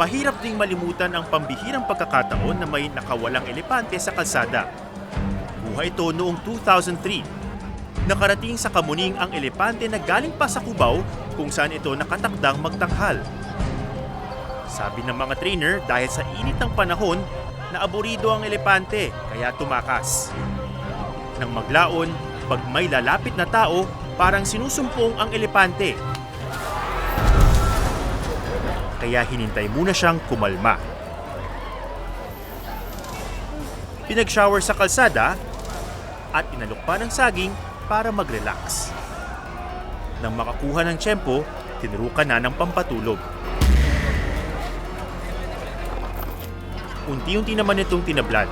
Mahirap ding malimutan ang pambihirang pagkakataon na may nakawalang elepante sa kalsada. Buhay ito noong 2003. Nakarating sa Kamuning ang elepante na galing pa sa Cubao kung saan ito nakatakdang magtanghal. Sabi ng mga trainer dahil sa init ng panahon, naaburido ang elepante kaya tumakas. Nang maglaon, pag may lalapit na tao, parang sinusumpong ang elepante. Kaya hinintay muna siyang kumalma. Pinag-shower sa kalsada at inalok pa ng saging para mag-relax. Nang makakuha ng tiyempo, tinurukan na ng pampatulog. Unti-unti naman itong tinablan.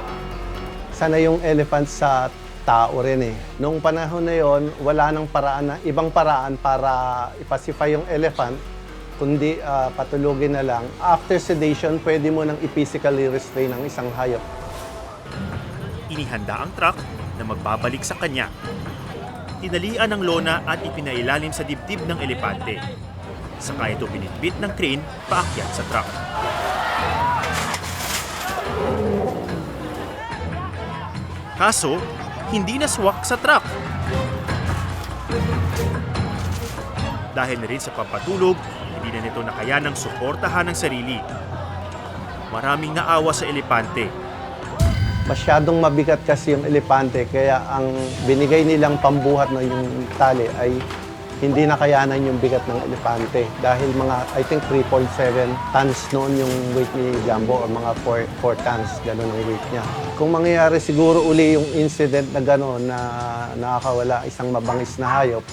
sana yung elephant sa tao rin eh. Noong panahon na yon, wala nang paraan na, ibang paraan para ipacify yung elephant, kundi ah, patulugin na lang. After sedation, pwede mo nang i-physically restrain ang isang hayop. Inihanda ang truck na magbabalik sa kanya. Tinalian ng lona at ipinailalim sa dibdib ng elepante. Saka ito binitbit ng crane paakyat sa truck. Kaso, hindi naswak sa truck. Dahil na rin sa pampatulog, hindi na nito nakayanang suportahan ang sarili. Maraming naawa sa elepante Masyadong mabigat kasi yung elepante, kaya ang binigay nilang pambuhat na yung tali ay hindi nakayanan yung bigat ng elepante. Dahil mga, I think 3.7 tons noon yung weight ni Jumbo or mga 4, 4 tons, ganun ang weight niya. Kung mangyayari siguro uli yung incident na gano'n na nakakawala isang mabangis na hayop,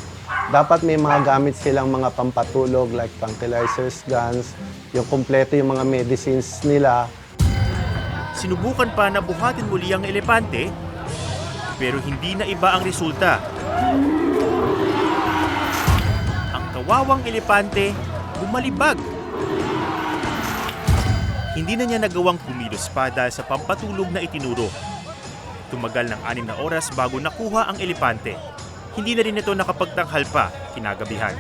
dapat may mga gamit silang mga pampatulog like tranquilizers, guns, yung kumpleto yung mga medicines nila, Sinubukan pa na buhatin muli ang elepante, pero hindi na iba ang resulta. Ang kawawang elepante bumalibag. Hindi na niya nagawang kumilos pa dahil sa pampatulog na itinuro. Tumagal ng anim na oras bago nakuha ang elepante. Hindi na rin ito nakapagtanghal pa kinagabihan.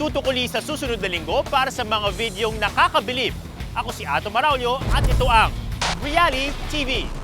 Tutukuli sa susunod na linggo para sa mga videong nakakabilib. Ako si Ato Maraulio at ito ang Reality TV.